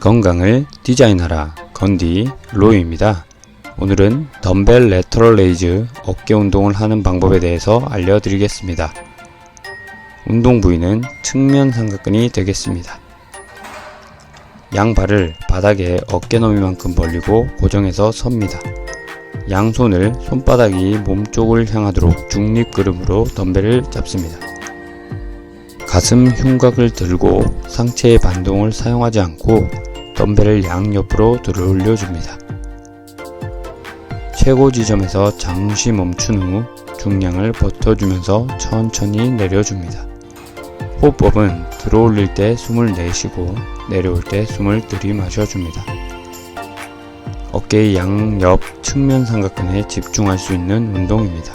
건강을 디자인하라 건디 로이입니다. 오늘은 덤벨 레터럴 레이즈 어깨 운동을 하는 방법에 대해서 알려드리겠습니다. 운동 부위는 측면 삼각근이 되겠습니다. 양 발을 바닥에 어깨 너비만큼 벌리고 고정해서 섭니다. 양손을 손바닥이 몸쪽을 향하도록 중립그름으로 덤벨을 잡습니다. 가슴 흉곽을 들고 상체의 반동을 사용하지 않고 덤벨을 양옆으로 들어 올려 줍니다. 최고 지점에서 잠시 멈춘 후 중량을 버텨주면서 천천히 내려줍니다. 호흡법은 들어올릴 때 숨을 내쉬고 내려올 때 숨을 들이마셔줍니다. 어깨의 양옆 측면 삼각근에 집중할 수 있는 운동입니다.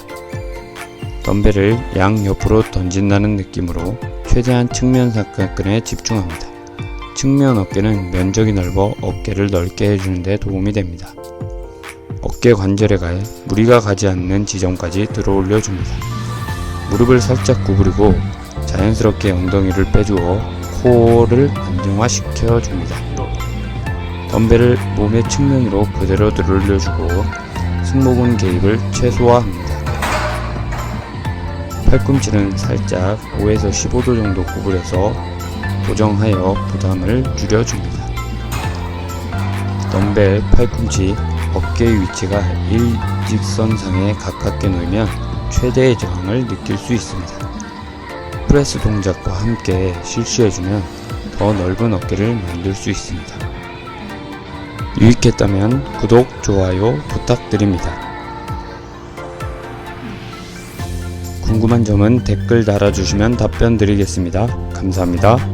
덤벨을 양옆으로 던진다는 느낌으로 최대한 측면 삼각근에 집중합니다. 측면 어깨는 면적이 넓어 어깨를 넓게 해주는 데 도움이 됩니다. 어깨 관절에 가해 무리가 가지 않는 지점까지 들어올려 줍니다. 무릎을 살짝 구부리고 자연스럽게 엉덩이를 빼주어 코어를 안정화시켜 줍니다. 덤벨을 몸의 측면으로 그대로 들어올려주고 승모근 개입을 최소화합니다. 팔꿈치는 살짝 5에서 15도 정도 구부려서 고정하여 부담을 줄여줍니다. 덤벨 팔꿈치 어깨의 위치가 일직선상에 가깝게 놓이면 최대의 저항을 느낄 수 있습니다. 프레스 동작과 함께 실시해주면 더 넓은 어깨를 만들 수 있습니다. 유익했다면 구독, 좋아요 부탁드립니다. 궁금한 점은 댓글 달아주시면 답변 드리겠습니다. 감사합니다.